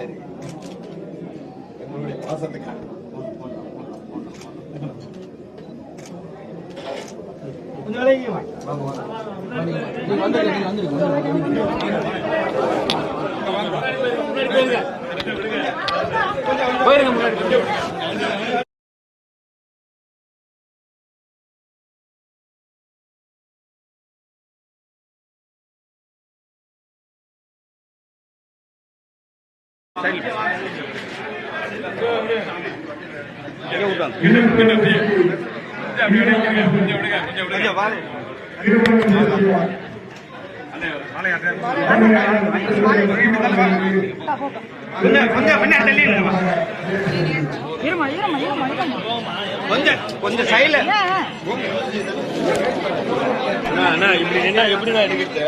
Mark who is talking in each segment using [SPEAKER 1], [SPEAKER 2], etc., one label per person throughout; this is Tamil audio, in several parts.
[SPEAKER 1] சரி. எங்களுடைய பாசத்துக்காக கொஞ்சம் விலகி கொஞ்சம் வாங்க. கொஞ்சம் கொஞ்சம் தள்ளி
[SPEAKER 2] இருமா இருமா இருமா இருமா
[SPEAKER 1] கொஞ்சம் கொஞ்சம் சைடுல
[SPEAKER 3] அண்ணா இப்படி என்ன எப்படிண்ணா எடுக்கிறது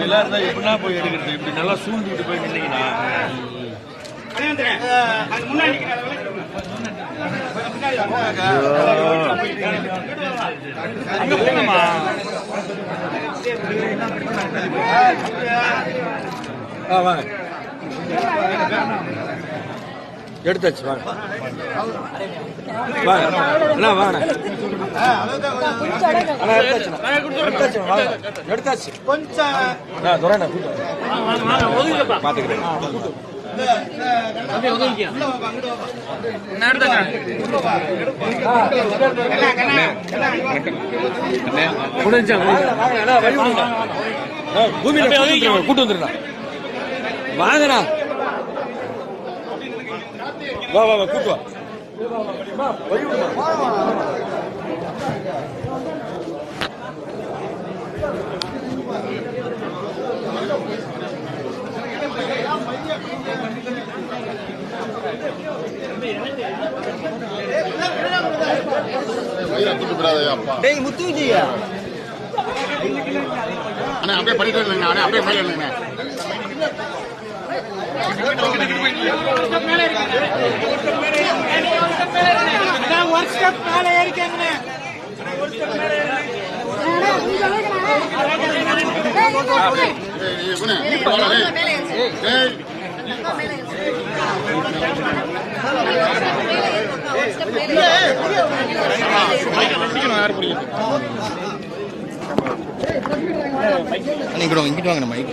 [SPEAKER 3] இதெல்லாம் இருந்தா எப்படின்னா போய் எடுக்கிறது? இப்படி நல்லா சூழ்ந்துட்டு போய் நின்னீங்கன்னா? அங்க ஆ வாங்க. எடுத்தாச்சு வாங்க. வாங்க. அண்ணா வாங்க. எடுத்தாச்சு வாங்க. எடுத்தாச்சு.
[SPEAKER 1] கொஞ்சம்
[SPEAKER 3] துரைண்ணா கூட்டு பார்த்துக்கிறேன் கூட்டு வந்துருண்ணா வாங்கண்ணா. வா வா வா கூட்டு வா.
[SPEAKER 1] டேய் முத்துஜியா
[SPEAKER 4] அண்ணா அப்படியே இல்லைங்க அண்ணா அப்படியே இல்லைங்க
[SPEAKER 1] ஒரு ஸ்டெப் மேல ஏறிக்கங்க
[SPEAKER 5] இங்கிட்டு வாங்க மைக்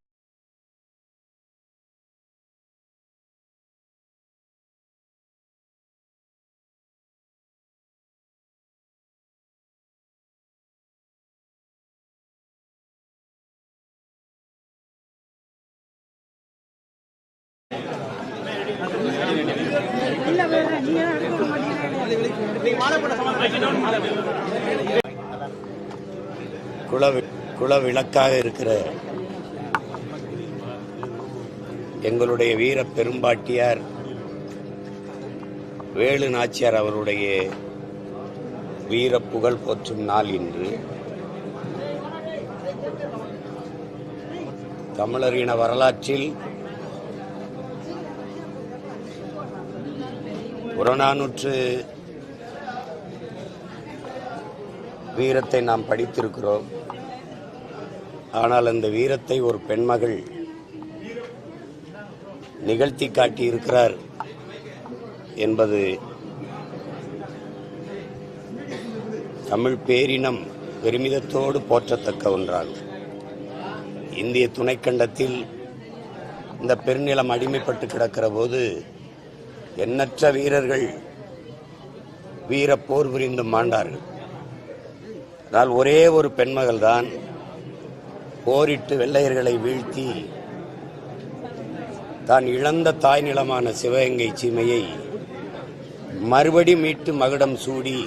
[SPEAKER 4] யாரா
[SPEAKER 6] இருக்கிற எங்களுடைய வீர பெரும்பாட்டியார் வேலு நாச்சியார் அவருடைய வீர புகழ் போற்றும் நாள் இன்று. தமிழரின வரலாற்றில் புறநானூற்று வீரத்தை நாம் படித்திருக்கிறோம். ஆனால் அந்த வீரத்தை ஒரு பெண்மகள் நிகழ்த்தி காட்டியிருக்கிறார் என்பது தமிழ் பேரினம் பெருமிதத்தோடு போற்றத்தக்க ஒன்றாகும். இந்திய துணைக்கண்டத்தில் இந்த பெருநிலம் அடிமைப்பட்டு கிடக்கிற போது எண்ணற்ற வீரர்கள் வீர போர் புரிந்தும் மாண்டார்கள் ஆனால் ஒரே ஒரு பெண்மகள் தான் போரிட்டு வெள்ளையர்களை வீழ்த்தி தான் இழந்த தாய் நிலமான சிவகங்கை சீமையை மறுபடி மீட்டு மகுடம் சூடி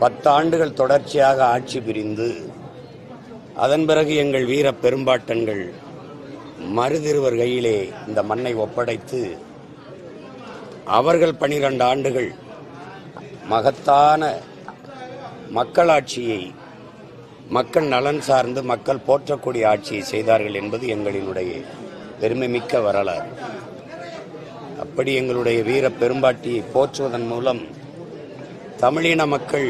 [SPEAKER 6] பத்தாண்டுகள் தொடர்ச்சியாக ஆட்சி பிரிந்து அதன் பிறகு எங்கள் வீர பெரும்பாட்டன்கள் மறுதிருவர் கையிலே இந்த மண்ணை ஒப்படைத்து அவர்கள் பனிரெண்டு ஆண்டுகள் மகத்தான மக்களாட்சியை மக்கள் நலன் சார்ந்து மக்கள் போற்றக்கூடிய ஆட்சியை செய்தார்கள் என்பது எங்களினுடைய பெருமைமிக்க வரலாறு. அப்படி எங்களுடைய வீர பெரும்பாட்டியை போற்றுவதன் மூலம் தமிழின மக்கள்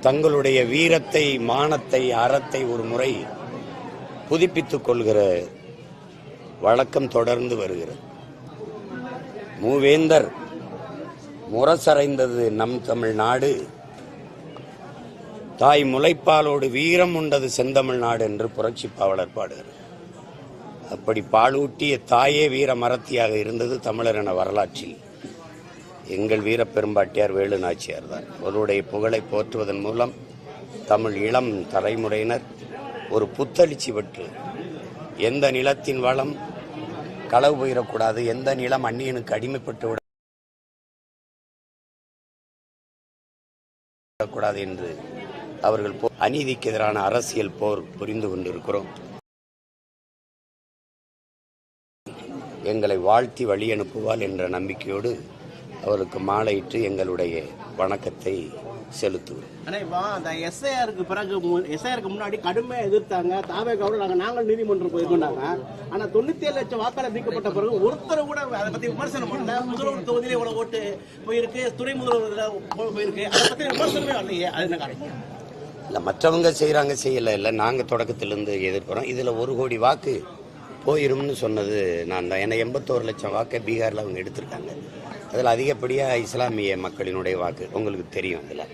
[SPEAKER 6] தங்களுடைய வீரத்தை மானத்தை அறத்தை ஒரு முறை புதுப்பித்துக் கொள்கிற வழக்கம் தொடர்ந்து வருகிறது. மூவேந்தர் முரசறைந்தது நம் தமிழ்நாடு. தாய் முளைப்பாலோடு வீரம் உண்டது செந்தமிழ்நாடு என்று புரட்சி பாவலர் பாடுகிறார். அப்படி பாலூட்டிய தாயே வீர மரத்தியாக இருந்தது தமிழர் என வரலாற்றில். எங்கள் வீர பெரும்பாட்டியார் வேலு நாச்சியார் தான். அவருடைய புகழை போற்றுவதன் மூலம் தமிழ் இளம் தலைமுறையினர் ஒரு புத்தளிச்சி பெற்று எந்த நிலத்தின் வளம் களவு போயிடக்கூடாது எந்த நிலம் அந்நியனுக்கு அடிமைப்பட்டு கூடாது என்று அவர்கள் அநீதிக்கு எதிரான அரசியல் போர் புரிந்து கொண்டிருக்கிறோம். எங்களை வாழ்த்தி வழி அனுப்புவாள் என்ற நம்பிக்கையோடு அவருக்கு மாலையிட்டு எங்களுடைய வணக்கத்தை செலுத்துவோம்.
[SPEAKER 1] ஆனா இப்போ அந்த எஸ்ஐஆருக்கு பிறகு எஸ்ஐஆருக்கு முன்னாடி கடுமையா எதிர்த்தாங்க. தாவேகாவோட நாங்க நாங்கள் நீதிமன்றம் போயிருக்கோம்னாங்க. ஆனா தொண்ணூத்தி ஏழு லட்சம் வாக்காளர் நீக்கப்பட்ட பிறகு ஒருத்தர் கூட அதை பத்தி விமர்சனம் பண்ணல. முதல்வர் தொகுதியில இவ்வளவு ஓட்டு போயிருக்கு. துணை முதல்வர் போயிருக்கு. அதை பத்தி விமர்சனமே வரலையே. அது என்ன காரணம்?
[SPEAKER 6] இல்லை மற்றவங்க செய்கிறாங்க செய்யலை. இல்லை நாங்கள் தொடக்கத்திலிருந்து எதிர்க்கிறோம். இதில் ஒரு கோடி வாக்கு போயிரும்னு சொன்னது நான் தான். ஏன்னா எண்பத்தோரு லட்சம் வாக்கை பீகாரில் அவங்க எடுத்திருக்காங்க. அதில் அதிகப்படியாக இஸ்லாமிய மக்களினுடைய வாக்கு உங்களுக்கு தெரியும் அதில்.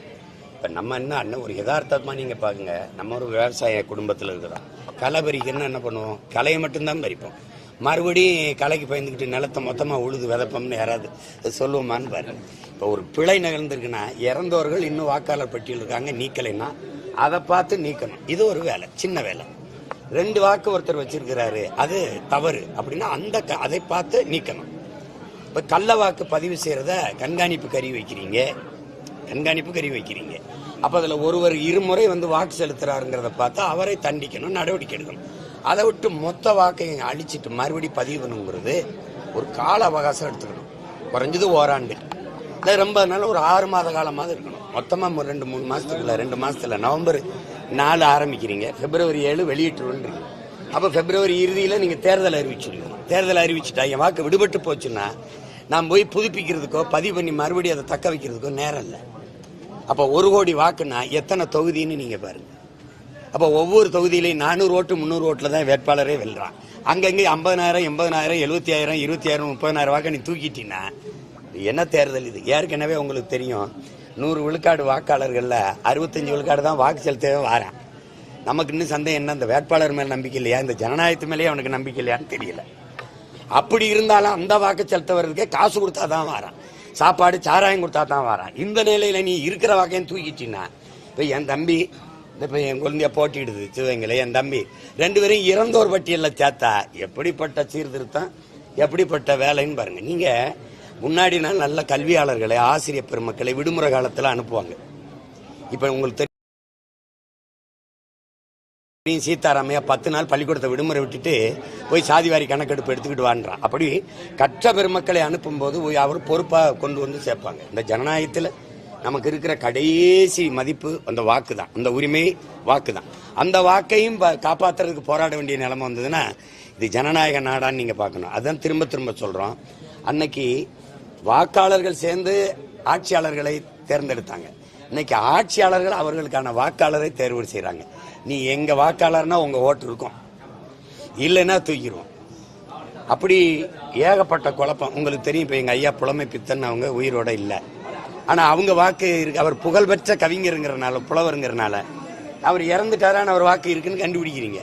[SPEAKER 6] இப்போ நம்ம என்ன அண்ணன் ஒரு யதார்த்தமாக நீங்கள் பாருங்க நம்ம ஒரு விவசாய குடும்பத்தில் இருக்கிறோம். களை பறிக்கணும்னா என்ன பண்ணுவோம்? களையை மட்டும்தான் பறிப்போம். மறுபடியும் களைக்கு பயந்துக்கிட்டு நிலத்தை மொத்தமாக உழுது விதைப்போம்னு யாராவது சொல்லுவோமான்னு பாருங்க. இப்போ ஒரு பிழை நிகழ்ந்திருக்குன்னா இறந்தவர்கள் இன்னும் வாக்காளர் பட்டியல் இருக்காங்க நீக்கலைன்னா அதை பார்த்து நீக்கணும். இது ஒரு வேலை சின்ன வேலை. ரெண்டு வாக்கு ஒருத்தர் வச்சிருக்கிறாரு அது தவறு அப்படின்னா அந்த க- அதை பார்த்து நீக்கணும். இப்போ கள்ள வாக்கு பதிவு செய்கிறத கண்காணிப்பு கருவி வைக்கிறீங்க. கண்காணிப்பு கருவி வைக்கிறீங்க. அப்போ அதில் ஒருவர் இருமுறை வந்து வாக்கு செலுத்துறாருங்கிறத பார்த்தா அவரை தண்டிக்கணும் நடவடிக்கை எடுக்கணும். அதை விட்டு மொத்த வாக்கை அழிச்சிட்டு மறுபடி பதிவு பண்ணுங்கிறது ஒரு கால அவகாசம் எடுத்துக்கணும். குறைஞ்சது ஓராண்டு. இல்லை ரொம்ப நாள் ஒரு ஆறு மாத காலமாக இருக்கணும். மொத்தமாக ரெண்டு மூணு மாதத்துக்குள்ள ரெண்டு மாதத்துல நவம்பர் நாலு ஆரம்பிக்கிறீங்க. பிப்ரவரி ஏழு வெளியிட்டுருன்றீங்க அப்போ பிப்ரவரி இறுதியில் நீங்கள் தேர்தல் அறிவிச்சிருக்கணும் தேர்தல் அறிவிச்சுட்டா என் வாக்கு விடுபட்டு போச்சுன்னா நான் போய் புதுப்பிக்கிறதுக்கோ பதிவு பண்ணி மறுபடியும் அதை தக்க வைக்கிறதுக்கோ நேரம் இல்லை. அப்போ ஒரு கோடி வாக்குன்னா எத்தனை தொகுதின்னு நீங்கள் பாருங்க. அப்போ ஒவ்வொரு தொகுதியிலையும் நானூறு ஓட்டு முந்நூறு ஓட்டில் தான் வேட்பாளரே வெல்றான். அங்கங்கே ஐம்பதனாயிரம் எண்பதனாயிரம் எழுபத்தி ஆயிரம் இருபத்தி ஆயிரம் முப்பதனாயிரம் வாக்கை நீ தூக்கிட்டீங்கன்னா என்ன தேர்தல் இது? ஏற்கனவே உங்களுக்கு தெரியும் நூறு விழுக்காடு வாக்காளர்களில் அறுபத்தஞ்சு விழுக்காடு தான் வாக்கு செலுத்தவே வாரேன். நமக்கு இன்னும் சந்தேகம் என்ன? இந்த வேட்பாளர் மேலே நம்பிக்கை இல்லையா? இந்த ஜனநாயகத்து மேலேயே அவனுக்கு நம்பிக்கை இல்லையான்னு தெரியல. அப்படி இருந்தாலும் அந்த வாக்கு செலுத்தவர்களுக்கே காசு கொடுத்தா தான் வரான். சாப்பாடு சாராயம் கொடுத்தா தான் வரான். இந்த நிலையில் நீ இருக்கிற வாக்கையும் தூக்கிச்சின்னா இப்போ என் தம்பி இப்போ என் குழந்தைய போட்டிடுது சிவகங்கையில் என் தம்பி. ரெண்டு பேரும் இறந்தோர் பட்டியலில் சேர்த்தா எப்படிப்பட்ட சீர்திருத்தம் எப்படிப்பட்ட வேலைன்னு பாருங்கள் நீங்கள் முன்னாடி நல்ல கல்வியாளர்களை ஆசிரியர் பெருமக்களை விடுமுறை காலத்தில் அனுப்புவாங்க. இப்போ உங்களுக்கு தெரியும் சீதாராமையா பத்து நாள் பள்ளிக்கூடத்தை விடுமுறை விட்டுட்டு போய் சாதிவாரி கணக்கெடுப்பு எடுத்துக்கிட்டு வான்றான் அப்படி கற்ற பெருமக்களை அனுப்பும்போது அவர் பொறுப்பாக கொண்டு வந்து சேர்ப்பாங்க. இந்த ஜனநாயகத்தில் நமக்கு இருக்கிற கடைசி மதிப்பு அந்த வாக்கு தான் அந்த உரிமை வாக்கு தான் அந்த வாக்கையும் ப- போராட வேண்டிய நிலைமை வந்ததுன்னா இது ஜனநாயக நாடான்னு நீங்கள் பார்க்கணும். அதுதான் திரும்ப திரும்ப சொல்கிறோம் அன்னைக்கு வாக்காளர்கள் சேர்ந்து ஆட்சியாளர்களை தேர்ந்தெடுத்தாங்க. இன்னைக்கு ஆட்சியாளர்கள் அவர்களுக்கான வாக்காளரை தேர்வு செய்கிறாங்க நீ எங்க வாக்காளர்னா உங்க ஓட்டு இருக்கும். இல்லைன்னா தூக்கிடுவோம். அப்படி ஏகப்பட்ட குழப்பம். உங்களுக்கு தெரியும் இப்போ எங்கள் ஐயா புலமை பித்தன் அவங்க உயிரோட இல்லை. ஆனால் அவங்க வாக்கு இருக்கு அவர் புகழ்பெற்ற கவிஞருங்கிறனால புலவருங்கிறனால அவர் இறந்துட்டாரான அவர் வாக்கு இருக்குன்னு கண்டுபிடிக்கிறீங்க.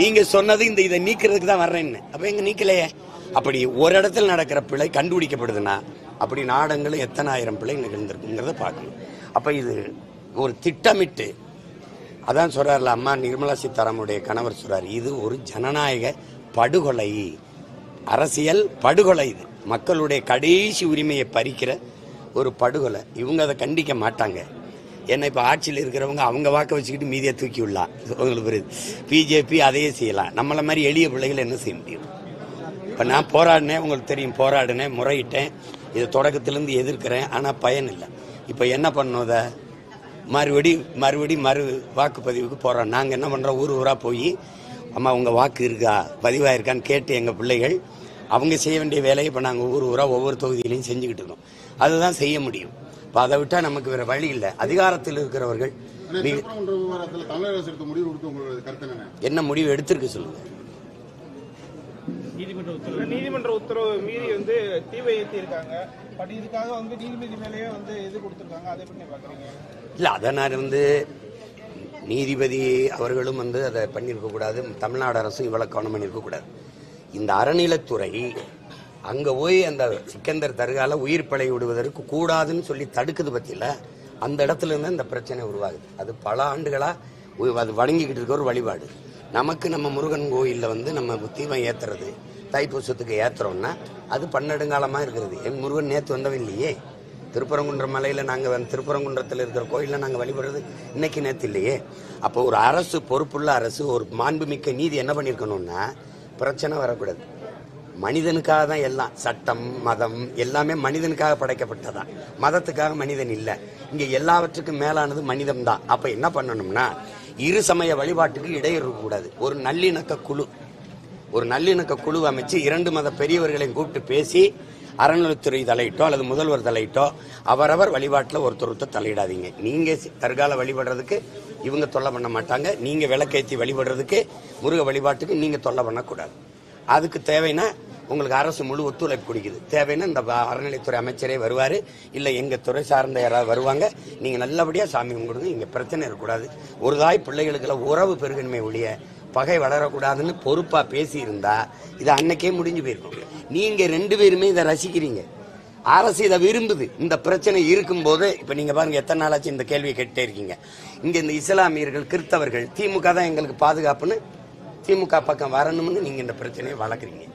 [SPEAKER 6] நீங்க சொன்னது இந்த இதை நீக்கிறதுக்கு தான் வர்றேன்னு. அப்போ எங்க நீக்கலையே? அப்படி ஒரு இடத்துல நடக்கிற பிழை கண்டுபிடிக்கப்படுதுன்னா அப்படி நாடங்களும் எத்தனை ஆயிரம் பிழை நிகழ்ந்திருக்குங்கிறத பார்க்கணும். அப்போ இது ஒரு திட்டமிட்டு அதான் சொல்றாருல அம்மா நிர்மலா சீதாராமனுடைய கணவர் சொல்றாரு இது ஒரு ஜனநாயக படுகொலை. அரசியல் படுகொலை இது. மக்களுடைய கடைசி உரிமையை பறிக்கிற ஒரு படுகொலை. இவங்க அதை கண்டிக்க மாட்டாங்க. ஏன்னா இப்போ ஆட்சியில் இருக்கிறவங்க அவங்க வாக்க வச்சுக்கிட்டு மீதியை தூக்கி விடலாம். உங்களுக்கு புரியுது? பிஜேபி அதையே செய்யலாம். நம்மளை மாதிரி எளிய பிள்ளைகள் என்ன செய்ய முடியும்? இப்போ நான் போராடினேன் உங்களுக்கு தெரியும் போராடினேன் முறையிட்டேன். இதை தொடக்கத்திலேருந்து எதிர்க்கிறேன் ஆனால் பயன் இல்லை. இப்போ என்ன பண்ணுவதை மறுபடி மறுபடி மறு வாக்குப்பதிவுக்கு போகிறோம் நாங்கள் என்ன பண்ணுறோம் ஊர் ஊராக போய் அம்மா உங்க வாக்கு இருக்கா? பதிவாயிருக்கான்னு கேட்டு எங்க பிள்ளைகள் அவங்க செய்ய வேண்டிய வேலையை இப்போ நாங்கள் ஒவ்வொரு ஊராக ஒவ்வொரு தொகுதியிலையும் செஞ்சுக்கிட்டு இருக்கோம். அதுதான் செய்ய முடியும். இப்போ அதை விட்டால் நமக்கு வேற வழி இல்லை. அதிகாரத்தில் இருக்கிறவர்கள்
[SPEAKER 4] என்ன
[SPEAKER 6] முடிவு எடுத்திருக்கு சொல்லுங்க.
[SPEAKER 5] நீதிமன்ற உத்தரவு. மீறி வந்து தீவை ஏத்தி இருக்காங்க பட் இதுக்காக வந்து நீதிபதி மேலேயே வந்து இது கொடுத்துருக்காங்க. அதை எப்படி பாக்குறீங்க?
[SPEAKER 6] இல்லை அதை நான் வந்து நீதிபதி அவர்களும் வந்து அதை பண்ணியிருக்க கூடாது தமிழ்நாடு அரசும் இவ்வளவு கவனம் பண்ணியிருக்க கூடாது. இந்த அறநிலைத்துறை அங்க போய் அந்த சிக்கந்தர் தர்கால உயிர் பிழை விடுவதற்கு கூடாதுன்னு சொல்லி தடுக்குது பத்தியில அந்த இடத்துல இருந்து இந்த பிரச்சனை உருவாகுது. அது பல ஆண்டுகளா அது வணங்கிக்கிட்டு இருக்க ஒரு வழிபாடு. நமக்கு நம்ம முருகன் கோயிலில் வந்து நம்ம தீபம் ஏத்துறது தைப்பூசத்துக்கு ஏத்துறோம்னா அது பன்னெடுங்காலமா இருக்கிறது. என் முருகன் நேற்று வந்தவன் இல்லையே. திருப்பரங்குன்றம் மலையில் நாங்கள் வந்து திருப்பரங்குன்றத்தில் இருக்கிற கோயிலில் நாங்கள் வழிபடுறது இன்னைக்கு நேற்று இல்லையே. அப்போ ஒரு அரசு பொறுப்புள்ள அரசு ஒரு மாண்புமிக்க நீதி என்ன பண்ணியிருக்கணும்னா பிரச்சனை வரக்கூடாது. மனிதனுக்காக தான் எல்லாம் சட்டம் மதம் எல்லாமே மனிதனுக்காக படைக்கப்பட்டதான் மதத்துக்காக மனிதன் இல்லை. இங்கே எல்லாவற்றுக்கும் மேலானது மனிதம் தான். அப்போ என்ன பண்ணணும்னா இரு சமய வழிபாட்டுக்கு இடையூறு ஒரு நல்லிணக்க குழு. ஒரு நல்லிணக்க குழு அமைச்சு இரண்டு மத பெரியவர்களையும் கூப்பிட்டு பேசி அறநிலைத்துறை தலையிட்டோ அல்லது முதல்வர் தலையிட்டோ அவரவர் வழிபாட்டில் ஒருத்தர் ஒருத்தர் தலையிடாதீங்க. நீங்கள் தற்கால தர்கால வழிபடுறதுக்கு இவங்க தொல்லை பண்ண மாட்டாங்க. நீங்கள் விளக்கேற்றி வழிபடுறதுக்கு முருக வழிபாட்டுக்கு நீங்கள் தொல்லை பண்ணக்கூடாது. அதுக்கு தேவைன்னா உங்களுக்கு அரசு முழு ஒத்துழைப்பு கொடுக்குது. தேவைன்னா இந்த அறநிலைத்துறை அமைச்சரே வருவார். இல்லை எங்கள் துறை சார்ந்த யாராவது வருவாங்க நீங்கள் நல்லபடியாக சாமி கும்பிடுங்க. இங்கே பிரச்சனை இருக்கக்கூடாது. ஒரு தாய் பிள்ளைகளுக்கெல்லாம் உறவு பெருகன்மை ஒழிய பகை வளரக்கூடாதுன்னு பொறுப்பாக பேசியிருந்தா இது அன்னைக்கே முடிஞ்சு போயிருக்கும். நீங்கள் ரெண்டு பேருமே இதை ரசிக்கிறீங்க. அரசு இதை விரும்புது. இந்த பிரச்சனை இருக்கும்போது இப்போ நீங்கள் பாருங்கள் எத்தனை நாளாச்சு இந்த கேள்வியை கேட்டே இருக்கீங்க. இங்கே இந்த இஸ்லாமியர்கள் கிறிஸ்தவர்கள் திமுக தான் எங்களுக்கு பாதுகாப்புன்னு திமுக பக்கம் வரணும்னு நீங்கள் இந்த பிரச்சனையை வளர்க்குறீங்க.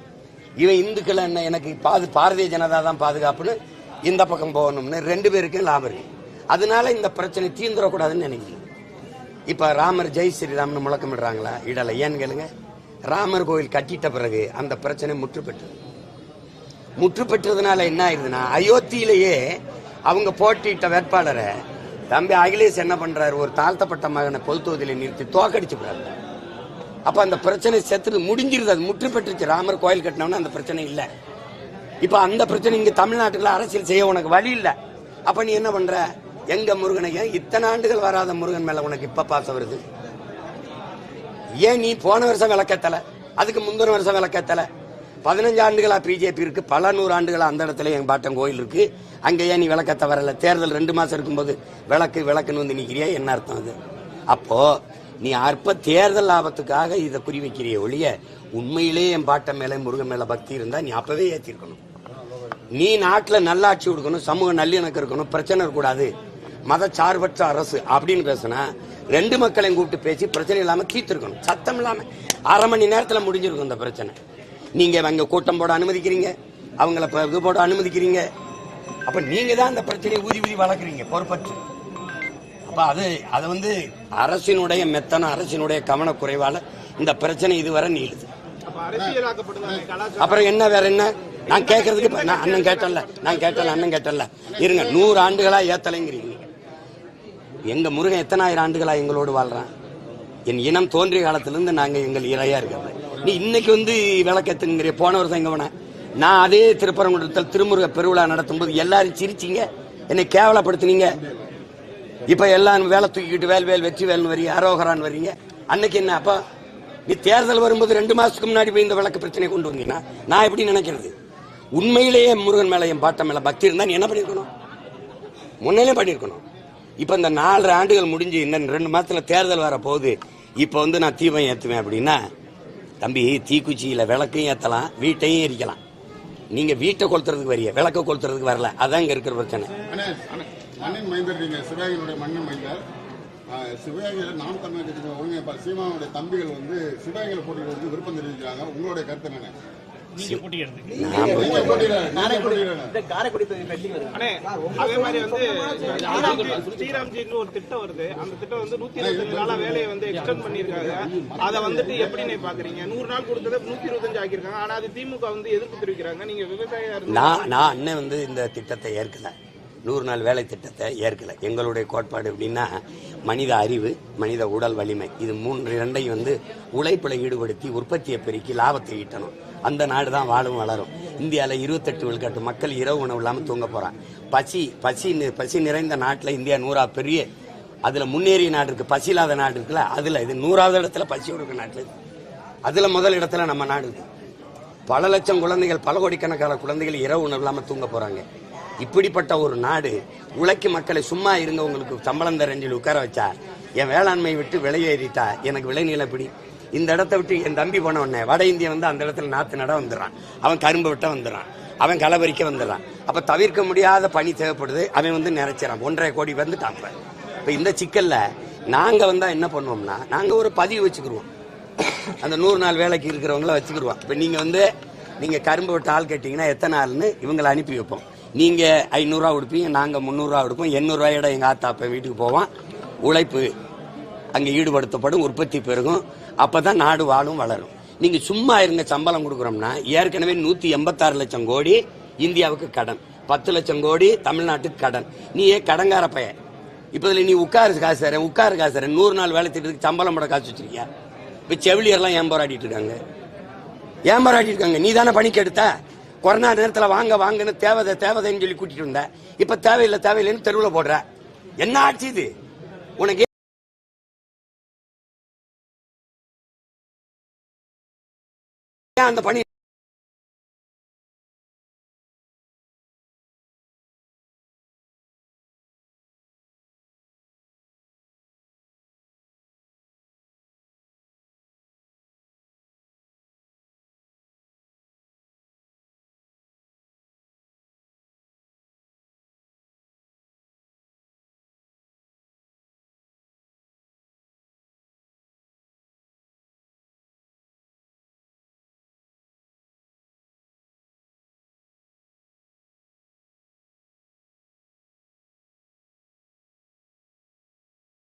[SPEAKER 6] இவன் இந்துக்கள் என்ன எனக்கு பாது பாரதிய ஜனதா தான் பாதுகாப்புன்னு இந்த பக்கம் போகணும்னு ரெண்டு பேருக்கும் லாபம் இருக்கு. அதனால இந்த பிரச்சனை தீந்துடக்கூடாதுன்னு நினைக்கிறீங்க. இப்ப ராமர் ஜெய் ஸ்ரீராம்னு முழக்கமிடுறாங்களா? இடல. ஏன்னு கேளுங்க. ராமர் கோயில் கட்டிட்ட பிறகு அந்த பிரச்சனை முற்று பெற்றது முற்று பெற்றதுனால என்ன ஆயிருதுன்னா அயோத்தியிலேயே அவங்க போட்டியிட்ட வேட்பாளரை தம்பி அகிலேஷ் என்ன பண்றாரு? ஒரு தாழ்த்தப்பட்ட மகனை பொது தொகுதியில நிறுத்தி தோக்கடிச்சு விடுறாரு அப்ப அந்த பிரச்சனை செத்துட்டு முடிஞ்சிருது. அது முற்று பெற்றுச்சு ராமர் கோயில் கட்டினவன அந்த பிரச்சனை இல்ல. இப்ப அந்த பிரச்சனை இங்க தமிழ்நாட்டுல அரசியல் செய்ய உனக்கு வழி இல்ல. அப்ப நீ என்ன பண்ற? எங்க முருகனை ஏன் இத்தனை ஆண்டுகள் வராத முருகன் மேல உனக்கு இப்ப பாசம் வருது? ஏன் நீ போன வருஷம் விளக்கத்தல? அதுக்கு முந்தின வருஷம் விளக்கத்தல? பதினஞ்சு ஆண்டுகளா பிஜேபி இருக்கு. பல நூறு ஆண்டுகளா அந்த இடத்துல எங்க பாட்டன் கோயில் இருக்கு. அங்க ஏன் நீ விளக்கத்த வரல? தேர்தல் ரெண்டு மாசம் இருக்கும்போது விளக்கு விளக்குன்னு வந்து நிக்கிறியா? என்ன அர்த்தம் அது? அப்போ நீ அற்ப தேர்தல் லாபத்துக்காக இதை குறி வைக்கிறிய ஒழிய உண்மையிலேயே என் பாட்டன் மேல முருகன் மேல பக்தி இருந்தா நீ அப்பவே ஏத்திருக்கணும். நீ நாட்டுல நல்லாட்சி கொடுக்கணும் சமூக நல்லிணக்கம் இருக்கணும் பிரச்சனை இருக்கக்கூடாது. மதச்சார்பற்ற அரசு அப்படின்னு பேசினா ரெண்டு மக்களையும் கூப்பிட்டு பேசி பிரச்சனை இல்லாம தீர்த்திருக்கணும். சத்தம் இல்லாம அரை மணி நேரத்துல முடிஞ்சிருக்கும் இந்த பிரச்சனை. நீங்க அங்க கூட்டம் போட அனுமதிக்கிறீங்க. அவங்கள இது போட அனுமதிக்கிறீங்க. அப்ப நீங்க தான் அந்த பிரச்சனையை ஊதி ஊதி வளர்க்குறீங்க பொறுப்பற்று. அப்ப அது அதை வந்து அரசினுடைய மெத்தன அரசினுடைய கவனக்குறைவால இந்த பிரச்சனை இதுவரை நீளுது. அப்புறம் என்ன வேற என்ன? நான் கேட்கறதுக்கு நான் அண்ணன் கேட்டல நான் கேட்டல அண்ணன் கேட்டல இருங்க நூறு ஆண்டுகளா ஏத்தலைங்கிறீங்க. எங்க முருகன் எத்தனாயிரம் ஆண்டுகளா எங்களோடு வாழ்றான்? என் இனம் தோன்றிய காலத்திலிருந்து நாங்க எங்கள் இறையா இருக்கிறது. நீ இன்னைக்கு வந்து விளக்கத்துங்கிற போன வருஷம் எங்க போன? நான் அதே திருப்பரங்குன்றத்தில் திருமுருக பெருவிழா நடத்தும் போது எல்லாரும் சிரிச்சீங்க. என்னை கேவலப்படுத்தினீங்க. இப்ப எல்லாம் வேலை தூக்கிக்கிட்டு வேல் வேல் வெற்றி வேல்னு வரீங்க அரோகரான் வர்றீங்க. அன்னைக்கு என்ன? அப்ப நீ தேர்தல் வரும்போது ரெண்டு மாசத்துக்கு முன்னாடி போய் இந்த விளக்கு பிரச்சனை கொண்டு வந்தீங்கன்னா நான் எப்படி நினைக்கிறது? உண்மையிலேயே முருகன் மேல என் பாட்டம் மேல பக்தி இருந்தா நீ என்ன பண்ணிருக்கணும் முன்னிலே பண்ணிருக்கணும் இப்ப இந்த நாலரை ஆண்டுகள் முடிஞ்சு இன்னும் ரெண்டு மாசத்துல தேர்தல் வர போகுது. இப்ப வந்து நான் தீபம் ஏத்துவேன் அப்படின்னா தம்பி தீக்குச்சியில விளக்கையும் ஏத்தலாம் வீட்டையும் எரிக்கலாம். நீங்க வீட்டை கொளுத்துறதுக்கு வரிய விளக்க கொளுத்துறதுக்கு வரல. அதான் இங்க இருக்கிற பிரச்சனை.
[SPEAKER 4] அண்ணே மண்ணின் மைந்தர் நீங்க சிவகாயினுடைய மண்ணின் மைந்தர் ஆஹ், நாம் தமிழர் கட்சி ஒருங்கிணைப்பாளர் சீமானுடைய தம்பிகள் வந்து சிவகாயில போட்டியில் வந்து விருப்பம் தெரிவிக்கிறாங்க. உங்களுடைய கருத்து என்ன
[SPEAKER 5] அதே மாதிரி வந்து ஸ்ரீராம்ஜி ஸ்ரீராம்ஜின்னு ஒரு திட்டம் வருது. அந்த திட்டம் வந்து நூத்தி இருபத்தஞ்சு நாளா வேலையை வந்து எக்ஸ்டெண்ட் பண்ணிருக்காங்க அதை வந்துட்டு எப்படின்னு பாக்குறீங்க? நூறு நாள் கொடுத்ததை நூத்தி இருபத்தஞ்சு ஆக்கியிருக்காங்க. ஆனா அது திமுக வந்து எதிர்ப்பு தெரிவிக்கிறாங்க. நீங்க
[SPEAKER 6] நான் நான் அண்ணன் வந்து இந்த திட்டத்தை ஏற்கல. நூறு நாள் வேலை திட்டத்தை ஏற்கல. எங்களுடைய கோட்பாடு எப்படின்னா மனித அறிவு மனித உடல் வலிமை. இது மூன்று இரண்டையும் வந்து உழைப்பில் ஈடுபடுத்தி உற்பத்தியை பெருக்கி லாபத்தை ஈட்டணும். அந்த நாடு தான் வாழும் வளரும். இந்தியாவில் இருபத்தெட்டு விழுக்காட்டு மக்கள் இரவு உணவு இல்லாமல் தூங்க போகிறான் பசி பசி பசி நிறைந்த நாட்டில் இந்தியா நூறா பெரிய அதில் முன்னேறிய நாடு இருக்குது பசி இல்லாத நாடு இருக்குல்ல அதில் இது நூறாவது இடத்துல பசியோடு இருக்க நாட்டில் அதில் முதல் இடத்துல நம்ம நாடு இருக்குது பல லட்சம் குழந்தைகள் பல கோடிக்கணக்கான குழந்தைகள் இரவு உணவு இல்லாமல் தூங்க போகிறாங்க இப்படிப்பட்ட ஒரு நாடு உழைக்கும் மக்களை சும்மா இருங்க உங்களுக்கு சம்பளம் தரஞ்சில் உட்கார வச்சா என் வேளாண்மை விட்டு விலையேறிட்டா எனக்கு விளைநிலை பிடி இந்த இடத்த விட்டு என் தம்பி போன உடனே வட இந்தியா வந்து அந்த இடத்துல நாத்து நட வந்துடுறான். அவன் கரும்பு விட்ட வந்துடுறான். அவன் களபறிக்க வந்துடுறான். அப்போ தவிர்க்க முடியாத பணி தேவைப்படுது. அவன் வந்து நினைச்சிடறான் ஒன்றரை கோடி வந்துட்டான் இப்போ இப்போ இந்த சிக்கலில் நாங்கள் வந்தால் என்ன பண்ணுவோம்னா நாங்கள் ஒரு பதிவு வச்சுக்கிருவோம். அந்த நூறு நாள் வேலைக்கு இருக்கிறவங்கள வச்சுக்கிடுவோம் இப்போ நீங்கள் வந்து நீங்கள் கரும்பு விட்டு ஆள் கேட்டிங்கன்னா எத்தனை நாள்னு இவங்களை அனுப்பி வைப்போம். நீங்கள் ஐநூறுரூவா கொடுப்பீங்க நாங்கள் முந்நூறுரூவா கொடுப்போம். எண்ணூறுரூவாயோட எங்கள் ஆத்தா அப்போ வீட்டுக்கு போவோம் உழைப்பு அங்கே ஈடுபடுத்தப்படும். உற்பத்தி பெருகும். அப்போ தான் நாடு வாழும் வளரும். நீங்கள் சும்மா இருங்க சம்பளம் கொடுக்குறோம்னா ஏற்கனவே நூற்றி எண்பத்தாறு லட்சம் கோடி இந்தியாவுக்கு கடன். பத்து லட்சம் கோடி தமிழ்நாட்டுக்கு கடன். நீ ஏன் கடங்கார பையன்? இப்போ இதில் நீ உட்காரு காசு தரேன் உட்காரு காசு தரேன். நூறு நாள் வேலை திட்டத்துக்கு சம்பளம் போட காசு வச்சிருக்கியா? இப்போ செவிலியர்லாம் ஏம்பராடிட்டு இருக்காங்க? ஏன் இருக்காங்க? நீ தானே பணிக்கு எடுத்த கொரோனா நேரத்தில் வாங்க வாங்கன்னு தேவதை தேவதைன்னு சொல்லி கூட்டிட்டு வந்த. இப்போ தேவையில்லை தேவையில்லைன்னு தெருவில் போடுற. என்ன ஆட்சி இது? உனக்கு அந்த பணி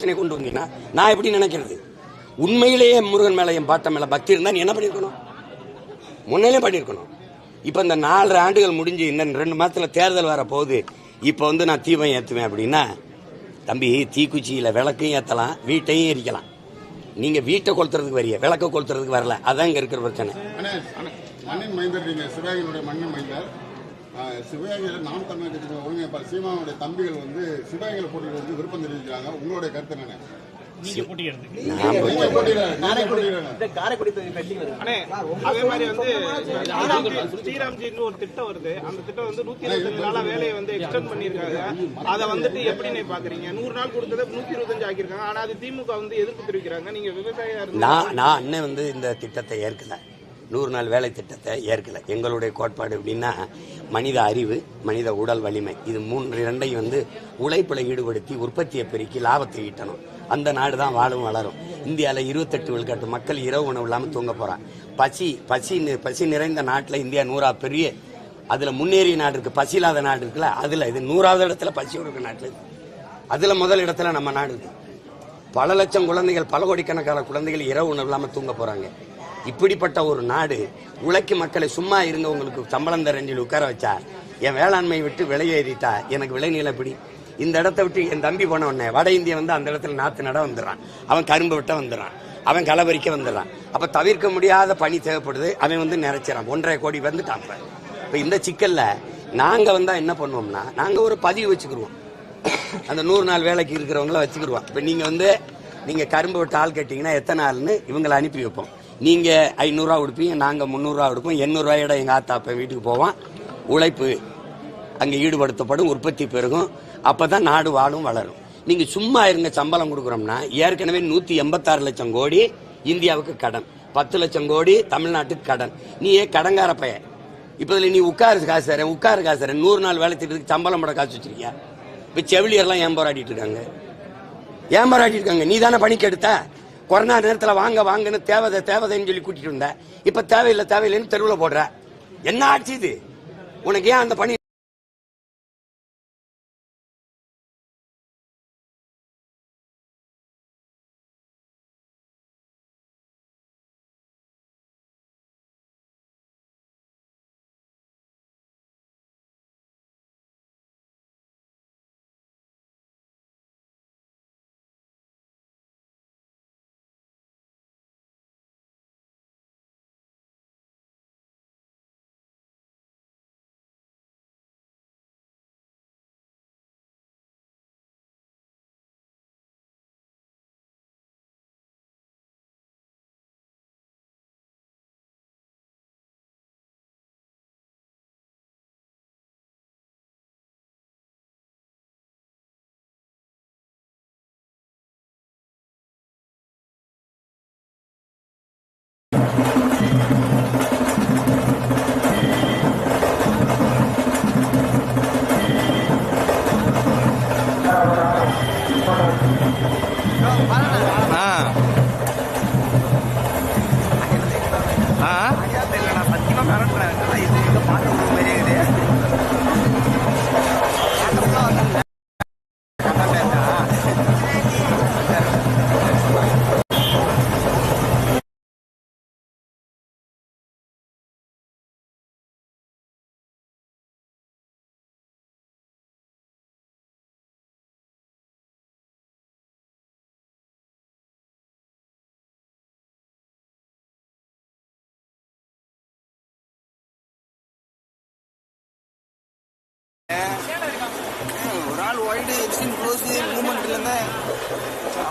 [SPEAKER 6] பிரச்சனை கொண்டு வந்தீங்கன்னா நான் எப்படி நினைக்கிறது? உண்மையிலேயே முருகன் மேல என் பாட்டம் மேல பக்தி இருந்தா நீ என்ன பண்ணிருக்கணும்? முன்னிலே பண்ணிருக்கணும். இப்ப இந்த நாலரை ஆண்டுகள் முடிஞ்சு இன்னும் ரெண்டு மாசத்துல தேர்தல் வர போகுது. இப்ப வந்து நான் தீபம் ஏத்துவேன் அப்படின்னா தம்பி தீக்குச்சியில விளக்கையும் ஏத்தலாம் வீட்டையும் எரிக்கலாம். நீங்க வீட்டை கொளுத்துறதுக்கு வரிய? விளக்க கொளுத்துறதுக்கு வரல. அதான் இங்க இருக்கிற பிரச்சனை.
[SPEAKER 4] சிவகங்கையில நாம் தமிழர் கட்சி ஒருங்கிணைப்பாளர் சீமானுடைய தம்பிகள் வந்து சிவகங்கையில போட்டியில் வந்து விருப்பம் தெரிவிக்கிறாங்க. உங்களுடைய கருத்து என்ன
[SPEAKER 5] ஸ்ரீராம்ஜின்னு ஒரு திட்டம் வருது. அந்த திட்டம் வந்து நூத்தி இருபத்தஞ்சு நாளா வேலையை வந்து எக்ஸ்டெண்ட் பண்ணிருக்காங்க அதை வந்துட்டு எப்படின்னு பாக்குறீங்க? நூறு நாள் கொடுத்ததை நூத்தி இருபத்தஞ்சு ஆக்கியிருக்காங்க. ஆனா அது திமுக வந்து எதிர்ப்பு தெரிவிக்கிறாங்க. நீங்க விவசாயியா இருந்து
[SPEAKER 6] நான் நான் அண்ணன் வந்து இந்த திட்டத்தை ஏற்கல. நூறு நாள் வேலை திட்டத்தை ஏற்கல. எங்களுடைய கோட்பாடு அப்படின்னா மனித அறிவு மனித உடல் வலிமை. இது மூன்று இரண்டையும் வந்து உழைப்பில் ஈடுபடுத்தி உற்பத்தியை பெருக்கி லாபத்தை ஈட்டணும். அந்த நாடு தான் வாழும் வளரும். இந்தியாவில் இருபத்தெட்டு விழுக்காட்டு மக்கள் இரவு உணவு இல்லாமல் தூங்க போகிறான் பசி பசி பசி நிறைந்த நாட்டில் இந்தியா நூறா பெரிய அதில் முன்னேறிய நாடு இருக்குது பசி இல்லாத நாடு இருக்குல்ல அதில் இது நூறாவது இடத்துல பசியோடு இருக்க நாட்டில் இருக்குது அதில் முதல் இடத்துல நம்ம நாடு இருக்குது பல லட்சம் குழந்தைகள் பல கோடிக்கணக்கான குழந்தைகள் இரவு உணவு இல்லாமல் தூங்க போகிறாங்க இப்படிப்பட்ட ஒரு நாடு உழைக்கும் மக்களை சும்மா இருந்து உங்களுக்கு சம்பளம் தரஞ்சில் உட்கார வச்சா என் வேளாண்மை விட்டு விலையேறிட்டா எனக்கு விலை பிடி இந்த இடத்த விட்டு என் தம்பி போன உடனே வட இந்தியா வந்து அந்த இடத்துல நாத்து நட வந்துடுறான். அவன் கரும்பு விட்ட வந்துடுறான். அவன் களபறிக்க வந்துடுறான். அப்ப தவிர்க்க முடியாத பணி தேவைப்படுது. அவன் வந்து நிறைச்சிடறான் ஒன்றரை கோடி வந்துட்டான் இப்ப இந்த சிக்கல்ல நாங்க வந்தா என்ன பண்ணுவோம்னா நாங்க ஒரு பதிவு வச்சுக்கிருவோம். அந்த நூறு நாள் வேலைக்கு இருக்கிறவங்கள வச்சுக்கிடுவோம் இப்போ நீங்கள் வந்து நீங்கள் கரும்பு விட்டு ஆள் கேட்டிங்கன்னா எத்தனை நாள்னு இவங்களை அனுப்பி வைப்போம். நீங்கள் ஐநூறுரூவா கொடுப்பீங்க நாங்கள் முந்நூறுரூவா கொடுப்போம். எண்ணூறுரூவாயோட எங்கள் ஆத்தா அப்பா வீட்டுக்கு போவோம் உழைப்பு அங்கே ஈடுபடுத்தப்படும் உற்பத்தி பெருகும். அப்போ தான் நாடு வாழும் வளரும். நீங்கள் சும்மா இருங்க சம்பளம் கொடுக்குறோம்னா ஏற்கனவே நூற்றி எண்பத்தாறு லட்சம் கோடி இந்தியாவுக்கு கடன். பத்து லட்சம் கோடி தமிழ்நாட்டுக்கு கடன். நீ ஏன் கடங்கார பையன்? இப்போ இதில் நீ உட்காரு காசு தரேன் உட்காரு காசு தரேன். நூறு நாள் வேலை திட்டத்துக்கு சம்பளம் போட காசு வச்சிருக்கியா? இப்போ செவிலியர்லாம் ஏன் போராடிட்டு இருக்காங்க? ஏன் போராடிட்டு இருக்காங்க? நீ தானே பணிக்கு எடுத்த கொரோனா நேரத்தில் வாங்க வாங்கன்னு தேவதை தேவதைன்னு சொல்லி கூட்டிட்டு இருந்தேன் இப்போ தேவையில்லை தேவையில்லைன்னு தெருவில் போடுற. என்ன ஆட்சி இது? உனக்கு ஏன் அந்த பணி
[SPEAKER 7] ஒயிட் எக்ஸ்ட்ரீம் க்ளோஸ் மூவ்மெண்ட் இல்லைங்க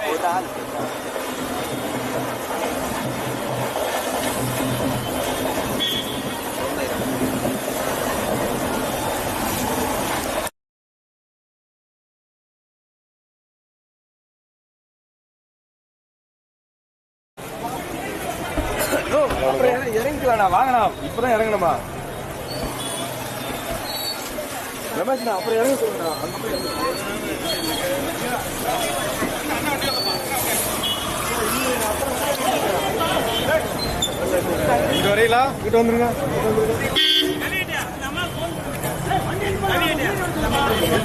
[SPEAKER 7] ஒரு ஆள்
[SPEAKER 3] இறங்கிக்கலாம்ண்ணா வாங்கண்ணா இப்பதான் இறங்கணுமா? ரமேஷ்ண்ணா அப்புறம் இறங்க சொல்லுங்கண்ணா கிட்ட வந்துருங்க. அப்படியே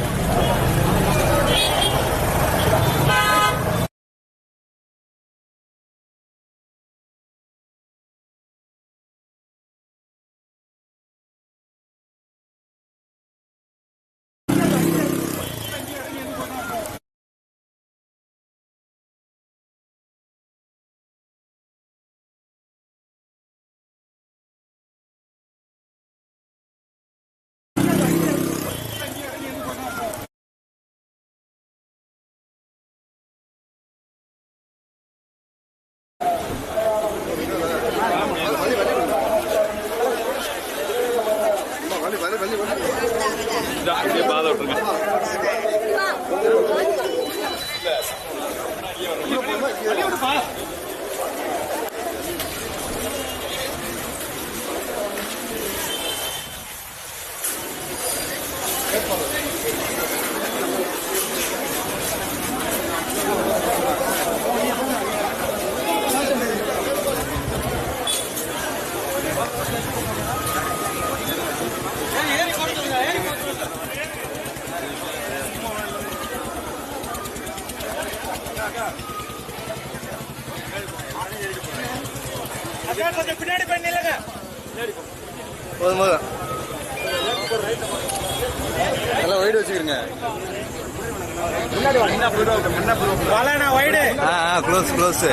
[SPEAKER 5] க்ளோஸ் க்ளோஸ்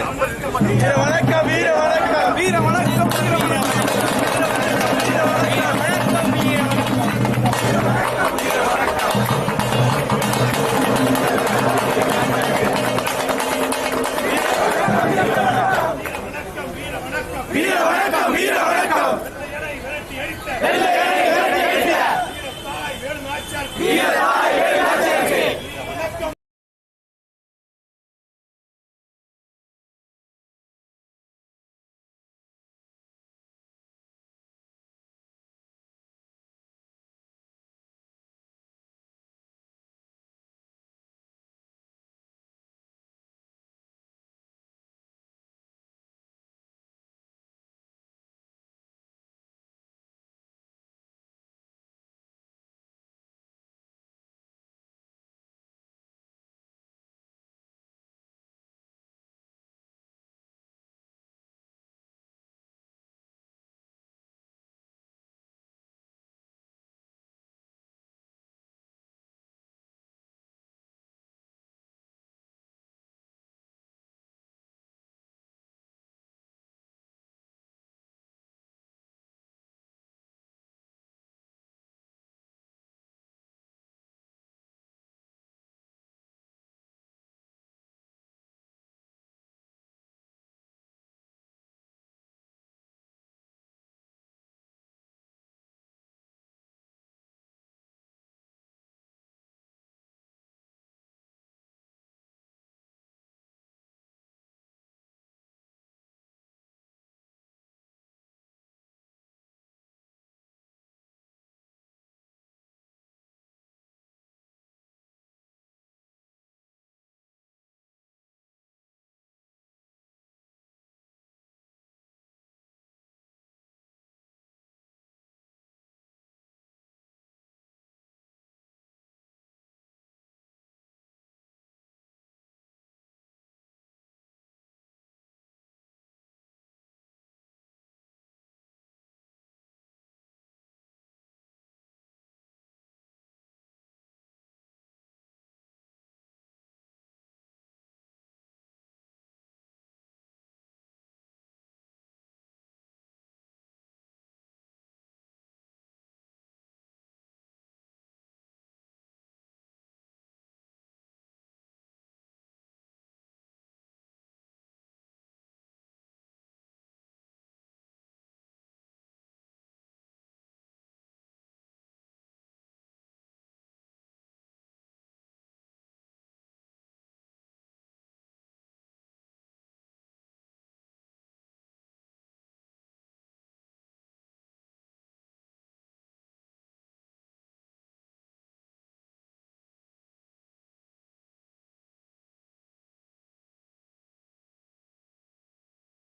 [SPEAKER 7] வணக்கம் வீர வணக்கம்
[SPEAKER 5] வீர வணக்கம் வீர வணக்கம் வீர வணக்கம்